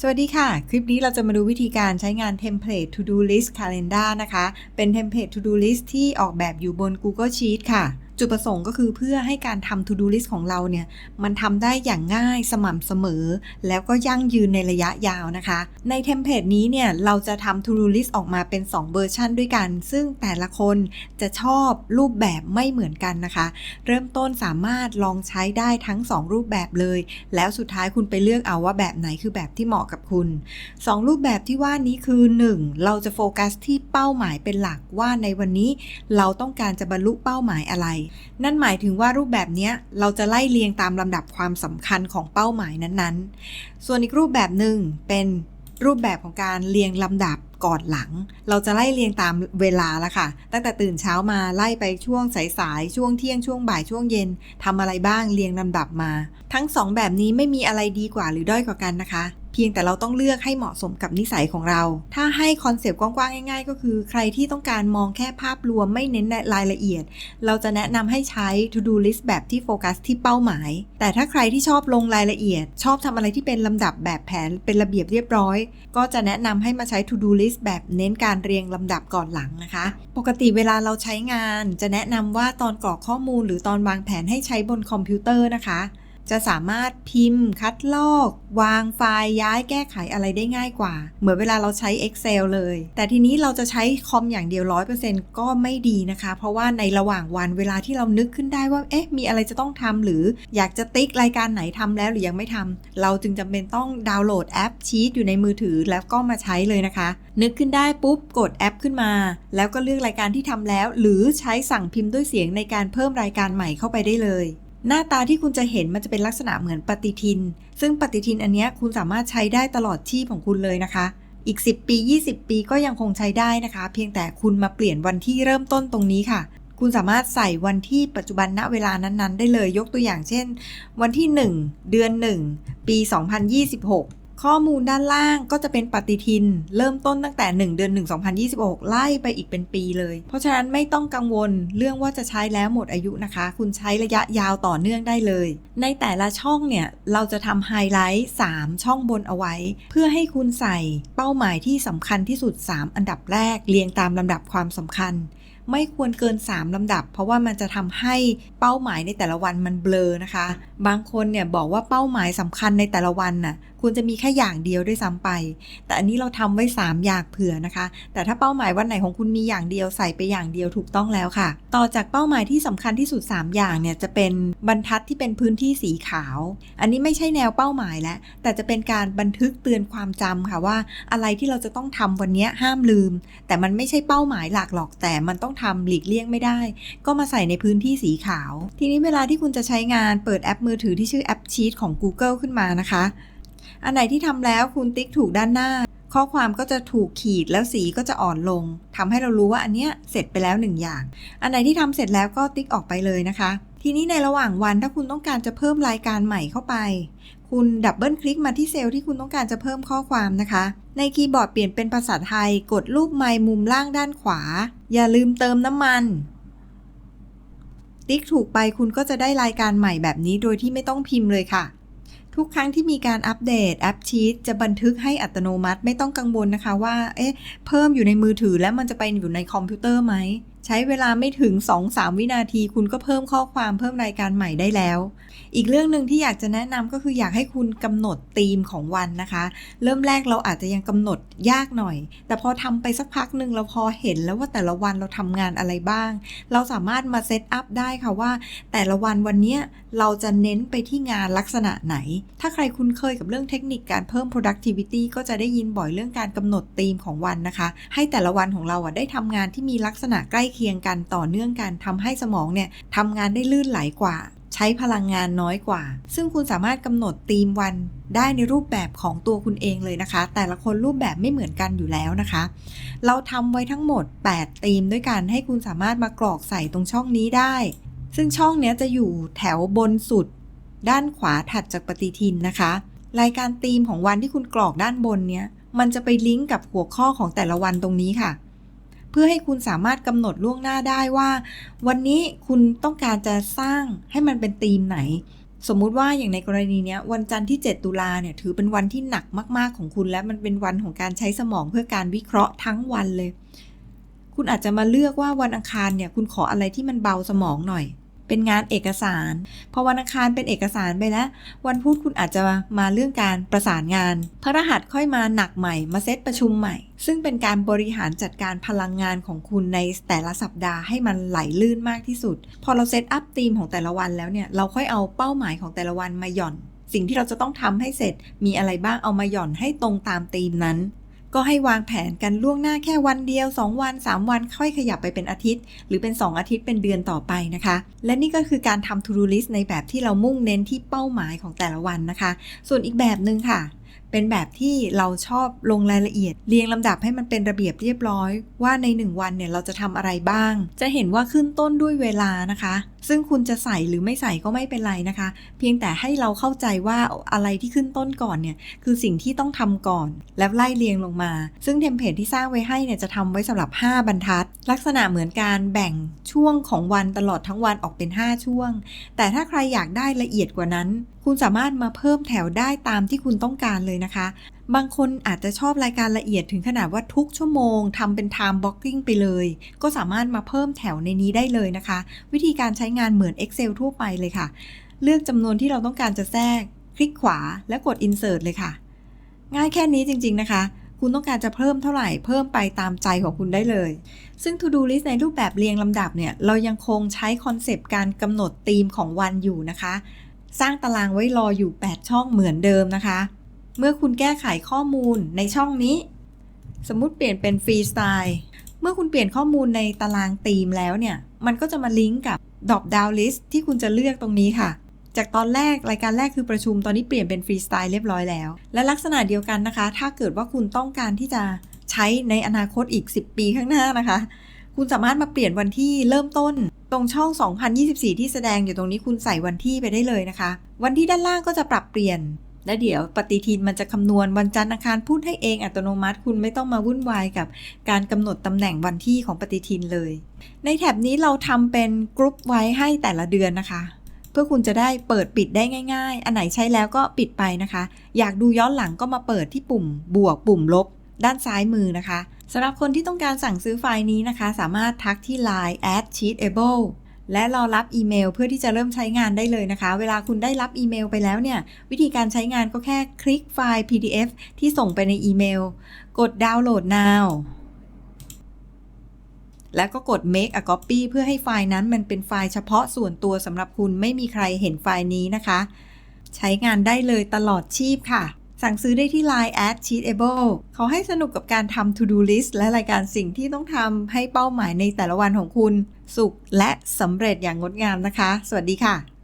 สวัสดีค่ะ คลิปนี้เราจะมาดูวิธีการใช้งานเทมเพลต To Do List Calendar นะคะ เป็นเทมเพลต To Do List ที่ออกแบบอยู่บน Google Sheet ค่ะ จุดประสงค์ก็คือเพื่อให้การทำ To Do List ของเราเนี่ย มันทำได้อย่างง่ายสม่ำเสมอ แล้วก็ยั่งยืนในระยะยาวนะคะ ในเทมเพลตนี้เนี่ย เราจะทำ To Do List ออกมาเป็น 2 เวอร์ชันด้วยกัน ซึ่งแต่ละคนจะชอบรูปแบบไม่เหมือนกันนะคะ เริ่มต้นสามารถลองใช้ได้ทั้ง 2 รูปแบบเลย แล้วสุดท้ายคุณไปเลือกเอาว่าแบบไหนคือแบบที่เหมาะกับคุณ 2 รูปแบบที่ว่านี้คือ 1. เราจะโฟกัสที่เป้าหมายเป็นหลักว่าในวันนี้เราต้องการจะบรรลุเป้าหมายอะไรนั่นหมายถึงว่ารูปแบบนี้เราจะไล่เรียงตามลำดับความสำคัญของเป้าหมายนั้นๆ ส่วนอีกรูปแบบหนึ่งเป็นรูปแบบของการเรียงลำดับก่อนหลัง เราจะไล่เรียงตามเวลาละค่ะ ตั้งแต่ตื่นเช้ามาไล่ไปช่วงสายๆช่วงเที่ยงช่วงบ่ายช่วงเย็นทำอะไรบ้างเรียงลำดับมา ทั้งสองแบบนี้ไม่มีอะไรดีกว่าหรือด้อยกว่ากันนะคะ พียงแต่เราต้องเลือกให้เหมาะสมกับนิสัยของเรา ถ้าให้คอนเซปต์กว้างๆ ง่าย ๆ ก็คือใครที่ต้องการมองแค่ภาพรวมไม่เน้นรายละเอียด เราจะแนะนำให้ใช้ to do list แบบที่โฟกัสที่เป้าหมาย แต่ถ้าใครที่ชอบลงรายละเอียด ชอบทำอะไรที่เป็นลำดับแบบแผนเป็นระเบียบเรียบร้อย ก็จะแนะนำให้มาใช้ to do list แบบเน้นการเรียงลำดับก่อนหลังนะคะ ปกติเวลาเราใช้งาน จะแนะนำว่าตอนกรอกข้อมูล หรือตอนวางแผนให้ใช้บนคอมพิวเตอร์นะคะ จะสามารถพิมพ์ คัดลอก วางไฟล์ย้ายแก้ไขอะไรได้ง่ายกว่า เหมือนเวลาเราใช้ Excel เลย แต่ทีนี้เราจะใช้คอมอย่างเดียว 100%ก็ไม่ดีนะคะ เพราะว่าในระหว่างวันเวลาที่เรานึกขึ้นได้ว่า เอ๊ะ มีอะไรจะต้องทำหรืออยากจะติ๊กรายการไหนทำแล้วหรือยังไม่ทำเราจึงจำเป็นต้องดาวน์โหลดแอปชีตอยู่ในมือถือแล้วก็มาใช้เลยนะคะ นึกขึ้นได้ปุ๊บกดแอปขึ้นมา แล้วก็เลือกรายการที่ทำแล้ว หรือใช้สั่งพิมพ์ด้วยเสียงในการเพิ่มรายการใหม่เข้าไปได้เลย หน้าตาที่คุณจะเห็นมันจะเป็นลักษณะเหมือนปฏิทิน ซึ่งปฏิทินอันนี้คุณสามารถใช้ได้ตลอดชีพของคุณเลยนะคะ อีก 10 ปี 20 ปีก็ยังคงใช้ได้นะคะ เพียงแต่คุณมาเปลี่ยนวันที่เริ่มต้นตรงนี้ค่ะ คุณสามารถใส่วันที่ปัจจุบันณเวลานั้นๆ ได้เลยยกตัวอย่างเช่น วันที่ 1 เดือน 1 ปี 2026 ข้อมูลด้านล่างก็จะเป็นปฏิทิน เริ่มต้นตั้งแต่ 1 เดือน 1 2026 ไล่ไปอีกเป็นปีเลย เพราะฉะนั้นไม่ต้องกังวลเรื่องว่าจะใช้แล้วหมดอายุนะคะ คุณใช้ระยะยาวต่อเนื่องได้เลย ในแต่ละช่องเนี่ย เราจะทำไฮไลท์ 3 ช่องบนเอาไว้ เพื่อให้คุณใส่เป้าหมายที่สำคัญที่สุด 3 อันดับแรก เรียงตามลำดับความสำคัญ ไม่ควรเกิน 3 ลำดับ เพราะว่ามันจะทำให้เป้าหมายในแต่ละวันมันเบลอนะคะ บางคนเนี่ยบอกว่าเป้าหมายสำคัญในแต่ละวันน่ะควรจะมีแค่อย่างเดียวด้วยซ้ำไป แต่อันนี้เราทำไว้ 3 อย่างเผื่อนะคะ แต่ถ้าเป้าหมายวันไหนของคุณมีอย่างเดียวใส่ไปอย่างเดียวถูกต้องแล้วค่ะ ต่อจากเป้าหมายที่สำคัญที่สุด 3 อย่างเนี่ยจะเป็นบรรทัดที่เป็นพื้นที่สีขาว อันนี้ไม่ใช่แนวเป้าหมายแล้วแต่จะเป็นการบันทึกเตือนความจำค่ะว่า อะไรที่เราจะต้องทำวันนี้ห้ามลืม แต่มันไม่ใช่เป้าหมายหลักหรอกแต่มันต้องทำหลีกเลี่ยงไม่ได้ ก็มาใส่ในพื้นที่สีขาว ทีนี้เวลาที่คุณจะใช้งานเปิดแอปมือถือที่ชื่อแอปชีตของ Google ขึ้นมานะคะ อันไหนที่ทำแล้วคุณติ๊กถูกด้านหน้า ข้อความก็จะถูกขีดแล้วสีก็จะอ่อนลงทำให้เรารู้ว่าอันเนี้ยเสร็จไปแล้วหนึ่งอย่าง อันไหนที่ทำเสร็จแล้วก็ติ๊กออกไปเลยนะคะ ทีนี้ในระหว่างวันถ้าคุณต้องการจะเพิ่มรายการใหม่เข้าไปคุณดับเบิลคลิกมาที่เซลล์ที่คุณต้องการจะเพิ่มข้อความนะคะ ในคีย์บอร์ดเปลี่ยนเป็นภาษาไทย กดรูปไมค์มุมล่างด้านขวา อย่าลืมเติมน้ำมัน ติ๊กถูกไปคุณก็จะได้รายการใหม่แบบนี้โดยที่ไม่ต้องพิมพ์เลยค่ะ ทุกครั้งที่มีการอัปเดตแอปชีตจะบันทึกให้อัตโนมัติไม่ต้องกังวลนะคะว่า เอ๊ะ เพิ่มอยู่ในมือถือแล้วมันจะไปอยู่ในคอมพิวเตอร์ไหม ใช้เวลาไม่ถึง 2-3 วินาที คุณก็เพิ่มข้อความเพิ่มรายการใหม่ได้แล้ว อีกเรื่องหนึ่งที่อยากจะแนะนำก็คืออยากให้คุณกำหนดธีมของวันนะคะ เริ่มแรกเราอาจจะยังกำหนดยากหน่อย แต่พอทำไปสักพักหนึ่งเราพอเห็นแล้วว่าแต่ละวันเราทำงานอะไรบ้าง เราสามารถมาเซตอัพได้ค่ะว่า แต่ละวันวันนี้เราจะเน้นไปที่งานลักษณะไหน ถ้าใครคุ้นเคยกับเรื่องเทคนิคการเพิ่ม productivity ก็จะได้ยินบ่อยเรื่องการกำหนดธีมของวันนะคะ ให้แต่ละวันของเราอะได้ทำงานที่มีลักษณะใกล้เคียงกันต่อเนื่องกันทำให้สมองเนี่ยทำงานได้ลื่นไหลกว่า ใช้พลังงานน้อยกว่า ซึ่งคุณสามารถกำหนดธีมวันได้ในรูปแบบของตัวคุณเองเลยนะคะ แต่ละคนรูปแบบไม่เหมือนกันอยู่แล้วนะคะ เราทำไว้ทั้งหมด 8 ธีมด้วยกันให้คุณสามารถมากรอกใส่ตรงช่องนี้ได้ ซึ่งช่องเนี้ยจะอยู่แถวบนสุด ด้านขวาถัดจากปฏิทินนะคะ รายการธีมของวันที่คุณกรอกด้านบนเนี้ยมันจะไปลิงก์กับหัวข้อของแต่ละวันตรงนี้ค่ะ พื่อให้คุณสามารถกำหนดล่วงหน้าได้ว่า วันนี้คุณต้องการจะสร้างให้มันเป็นธีมไหน สมมุติว่าอย่างในกรณีนี้วันจันทร์ที่ 7 ตุลาเนี่ยถือเป็นวันที่หนักมาก ๆ ของคุณและมันเป็นวันของการใช้สมองเพื่อการวิเคราะห์ทั้งวันเลย คุณอาจจะมาเลือกว่าวันอังคารเนี่ยคุณขออะไรที่มันเบาสมองหน่อย เป็นงานเอกสารพอวันอังคารเป็นเอกสารไปแล้ว วันพุธคุณอาจจะมาเรื่องการประสานงาน พระรหัสค่อยมาหนักใหม่ มาเซตประชุมใหม่ ซึ่งเป็นการบริหารจัดการพลังงานของคุณในแต่ละสัปดาห์ให้มันไหลลื่นมากที่สุด พอเราเซตอัพธีมของแต่ละวันแล้วเนี่ยเราค่อยเอาเป้าหมายของแต่ละวันมาหย่อน สิ่งที่เราจะต้องทำให้เสร็จมีอะไรบ้างเอามาหย่อนให้ตรงตามธีมนั้น ก็ให้วางแผนกันล่วงหน้าแค่วันเดียว 2 วัน 3 วันค่อยขยับไปเป็นอาทิตย์ หรือเป็น 2 อาทิตย์เป็นเดือนต่อไปนะคะ และนี่ก็คือการทำ to do list ในแบบที่เรามุ่งเน้นที่เป้าหมายของแต่ละวันนะคะ ส่วนอีกแบบหนึ่งค่ะเป็นแบบที่เราชอบลงรายละเอียด เรียงลำดับให้มันเป็นระเบียบเรียบร้อย ว่าใน 1 วันเนี่ยเราจะทำอะไรบ้าง จะเห็นว่าขึ้นต้นด้วยเวลานะคะ ซึ่งคุณจะใส่หรือไม่ใส่ก็ไม่เป็นไรนะคะ เพียงแต่ให้เราเข้าใจว่าอะไรที่ขึ้นต้นก่อนเนี่ยคือสิ่งที่ต้องทำก่อน แล้วไล่เรียงลงมา ซึ่งเทมเพลตที่สร้างไว้ให้เนี่ยจะทำไว้สำหรับ 5 บรรทัด ลักษณะเหมือนการแบ่งช่วงของวันตลอดทั้งวันออกเป็น 5 ช่วง แต่ถ้าใครอยากได้ละเอียดกว่านั้น คุณสามารถมาเพิ่มแถวได้ตามที่คุณต้องการเลยนะคะ บางคนอาจจะชอบรายการละเอียดถึงขนาดว่าทุกชั่วโมงทำเป็น time blocking ไปเลย ก็สามารถมาเพิ่มแถวในนี้ได้เลยนะคะ วิธีการใช้งานเหมือน Excel ทั่วไปเลยค่ะ เลือกจำนวนที่เราต้องการจะแทรก คลิกขวาและกด insert เลยค่ะ ง่ายแค่นี้จริง ๆ นะคะคุณต้องการจะเพิ่มเท่าไหร่เพิ่มไปตามใจของคุณได้เลย ซึ่ง To Do List ในรูปแบบเรียงลำดับเนี่ย เรายังคงใช้คอนเซปต์การกำหนดธีมของวันอยู่นะคะ สร้างตารางไว้รออยู่ 8 ช่องเหมือนเดิมนะคะ เมื่อคุณแก้ไขข้อมูลในช่องนี้ สมมุติเปลี่ยนเป็นฟรีสไตล์เมื่อคุณเปลี่ยนข้อมูลในตารางธีมแล้วเนี่ย มันก็จะมาลิงก์กับดอปดาวลิสต์ที่คุณจะเลือกตรงนี้ค่ะ จากตอนแรกรายการแรกคือประชุมตอนนี้เปลี่ยนเป็นฟรีสไตล์เรียบร้อยแล้ว และลักษณะเดียวกันนะคะ ถ้าเกิดว่าคุณต้องการที่จะใช้ในอนาคตอีก 10 ปีข้างหน้านะคะ คุณสามารถมาเปลี่ยนวันที่เริ่มต้น ตรงช่อง 2024 ที่แสดงอยู่ตรงนี้คุณใส่วันที่ไปได้เลยนะคะ วันที่ด้านล่างก็จะปรับเปลี่ยน และเดี๋ยวปฏิทินมันจะคำนวณวันจันทร์อังคารพูดให้เองอัตโนมัติ คุณไม่ต้องมาวุ่นวายกับการกำหนดตำแหน่งวันที่ของปฏิทินเลย ในแถบนี้เราทำเป็นกรุ๊ปไว้ให้แต่ละเดือนนะคะเพื่อคุณจะได้เปิดปิดได้ง่าย ๆ อันไหนใช้แล้วก็ปิดไปนะคะ อยากดูย้อนหลังก็มาเปิดที่ปุ่มบวกปุ่มลบ ด้านซ้ายมือนะคะ สำหรับคนที่ต้องการสั่งซื้อไฟล์นี้นะคะ สามารถทักที่ Line at cheatable และรอรับอีเมลเพื่อที่จะเริ่มใช้งานได้เลยนะคะ เวลาคุณได้รับอีเมลไปแล้วเนี่ย วิธีการใช้งานก็แค่คลิกไฟล์ PDF ที่ส่งไปในอีเมล กดดาวน์โหลด now แล้วก็กด make a copy เพื่อให้ไฟล์นั้นมันเป็นไฟล์เฉพาะส่วนตัวสำหรับคุณไม่มีใครเห็นไฟล์นี้นะคะ ใช้งานได้เลยตลอดชีพค่ะ สั่งซื้อได้ที่ Line at cheatable ขอให้สนุกกับการทำ to do list และรายการสิ่งที่ต้องทำให้เป้าหมายในแต่ละวันของคุณ สุขและสำเร็จอย่างงดงามนะคะ สวัสดีค่ะ